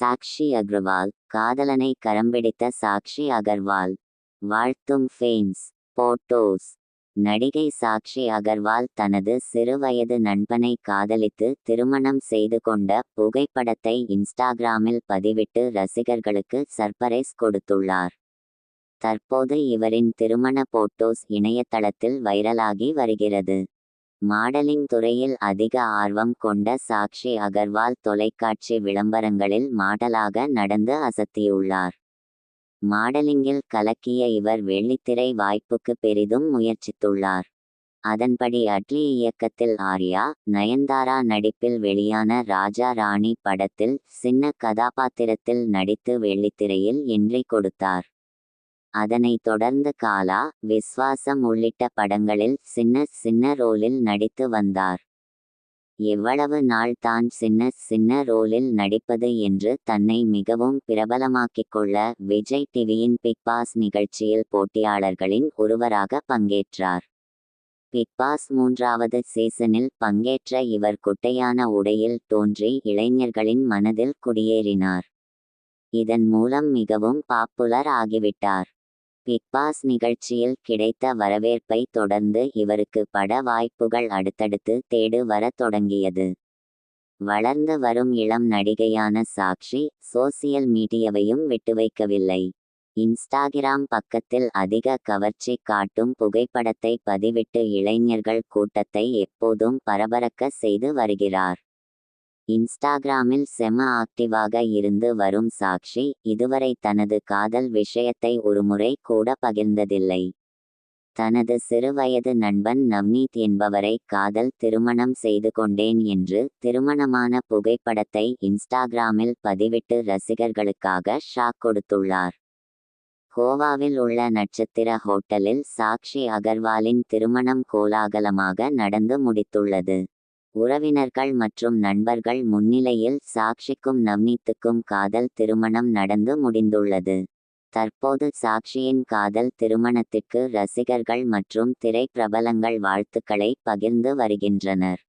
சாக்ஷி அகர்வால் காதலனை கரம்பிடித்த சாக்ஷி அகர்வால். வாழ்த்தும் fans photos. நடிகை சாக்ஷி அகர்வால் தனது சிறுவயது நண்பனை காதலித்து திருமணம் செய்து கொண்ட புகைப்படத்தை இன்ஸ்டாகிராமில் பதிவிட்டு ரசிகர்களுக்கு சர்ப்ரைஸ் கொடுத்துள்ளார். தற்போது இவரின் திருமண போட்டோஸ் இணையதளத்தில் வைரலாகி வருகிறது. மாடலிங் துறையில் அதிக ஆர்வம் கொண்ட சாக்ஷி அகர்வால் தொலைக்காட்சி விளம்பரங்களில் மாடலாக நடந்து அசத்தியுள்ளார். மாடலிங்கில் கலக்கிய இவர் வெள்ளித்திரை வாய்ப்புக்கு பெரிதும் முயற்சித்துள்ளார். அதன்படி அட்லி இயக்கத்தில் ஆர்யா நயன்தாரா நடிப்பில் வெளியான ராஜா ராணி படத்தில் சின்ன கதாபாத்திரத்தில் நடித்து வெள்ளித்திரையில் இன்றி கொடுத்தார். அதனைத் தொடர்ந்து காலா விஸ்வாசம் உள்ளிட்ட படங்களில் சின்ன சின்ன ரோலில் நடித்து வந்தார். எவ்வளவு நாள் தான் சின்ன சின்ன ரோலில் நடிப்பது என்று தன்னை மிகவும் பிரபலமாக்கிக் கொள்ள விஜய் டிவியின் பிக் பாஸ் நிகழ்ச்சியில் போட்டியாளர்களின் ஒருவராக பங்கேற்றார். பிக் பாஸ் மூன்றாவது சீசனில் பங்கேற்ற இவர் குட்டையான உடையில் தோன்றி இளைஞர்களின் மனதில் குடியேறினார். இதன் மூலம் மிகவும் பாப்புலர் ஆகிவிட்டார். பிக் பாஸ் நிகழ்ச்சியில் கிடைத்த வரவேற்பை தொடர்ந்து இவருக்கு பட வாய்ப்புகள் அடுத்தடுத்து தேடு வரத் தொடங்கியது. வளர்ந்து வரும் இளம் நடிகையான சாக்ஷி சோசியல் மீடியாவையும் விட்டு வைக்கவில்லை இன்ஸ்டாகிராம் பக்கத்தில் அதிக கவர்ச்சி காட்டும் புகைப்படத்தை பதிவிட்டு இளைஞர்கள் கூட்டத்தை எப்போதும் பரபரக்க செய்து வருகிறார். இன்ஸ்டாகிராமில் செம ஆக்டிவாக இருந்து வரும் சாக்ஷி இதுவரை தனது காதல் விஷயத்தை ஒருமுறை கூட பகிர்ந்ததில்லை. தனது சிறுவயது நண்பன் நவ்னீத் என்பவரை காதல் திருமணம் செய்து கொண்டேன் என்று திருமணமான புகைப்படத்தை இன்ஸ்டாகிராமில் பதிவிட்டு ரசிகர்களுக்காக ஷாக் கொடுத்துள்ளார். கோவாவில் உள்ள நட்சத்திர ஹோட்டலில் சாக்ஷி அகர்வாலின் திருமணம் கோலாகலமாக நடந்து முடித்துள்ளது. உறவினர்கள் மற்றும் நண்பர்கள் முன்னிலையில் சாக்ஷிக்கும் நவ்னீத்துக்கும் காதல் திருமணம் நடந்து முடிந்துள்ளது. தற்போது சாக்ஷியின் காதல் திருமணத்திற்கு ரசிகர்கள் மற்றும் திரை பிரபலங்கள் வாழ்த்துக்களை பகிர்ந்து வருகின்றனர்.